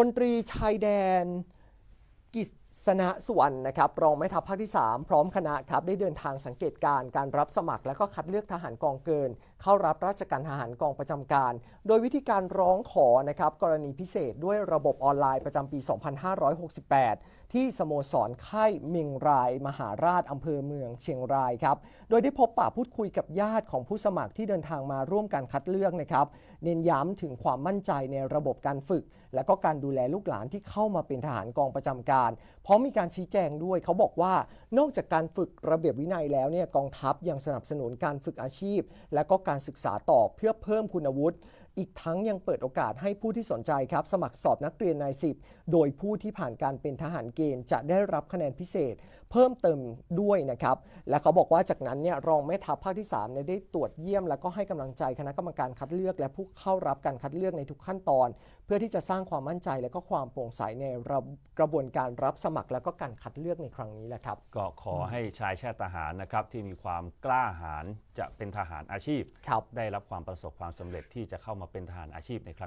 พลตรีชายแดนกิ ษณะสุวรรณนะครับรองแม่ทัพภาคที่ 3 พร้อมคณะครับได้เดินทางสังเกตการ์การรับสมัครและก็คัดเลือกทหารกองเกิน เข้ารับราชการทหารกองประจำการ โดยวิธีการร้องขอนะครับกรณีพิเศษด้วยระบบออนไลน์ประจำปี 2568 ที่สโมสรค่ายเมียงราย มหาราชอำเภอเมืองเชียงรายครับโดยได้พบปะพูดคุยกับญาติของผู้สมัครที่เดินทางมาร่วมการคัดเลือกนะครับเน้นย้ำถึงความมั่นใจในระบบการฝึก และก็การดูแลลูกหลานที่เข้ามาเป็นทหารกองประจำการพร้อมมีการชี้แจงด้วยเขาบอกว่านอกจากการฝึกระเบียบวินัยแล้วเนี่ยกองทัพยังสนับสนุนการฝึกอาชีพ และก็การศึกษาต่อเพื่อเพิ่มคุณวุฒิ อีกทั้งยังเปิดโอกาสให้ผู้ที่สนใจครับ สมัครสอบนักเรียนนายสิบโดยผู้ที่ผ่านการเป็นทหารเกณฑ์ จะได้รับคะแนนพิเศษ เพิ่มเติมด้วยนะครับ และเขาบอกว่าจากนั้นเนี่ยรองแม่ทัพภาคที่3เนี่ยได้ตรวจเยี่ยม แล้วก็ให้กำลังใจคณะกรรมการคัดเลือก และผู้เข้ารับการคัดเลือกในทุกขั้นตอน เพื่อที่จะสร้างความมั่นใจและก็ความโปร่งใสในระกระบวนการรับสมัครและก็การคัดเลือกในครั้งนี้แหละครับ ก็ขอให้ชายชาติทหารนะครับที่มีความกล้าหาญจะเป็นทหารอาชีพครับได้รับความประสบความสำเร็จที่จะเข้ามาเป็นทหารอาชีพในครั้ง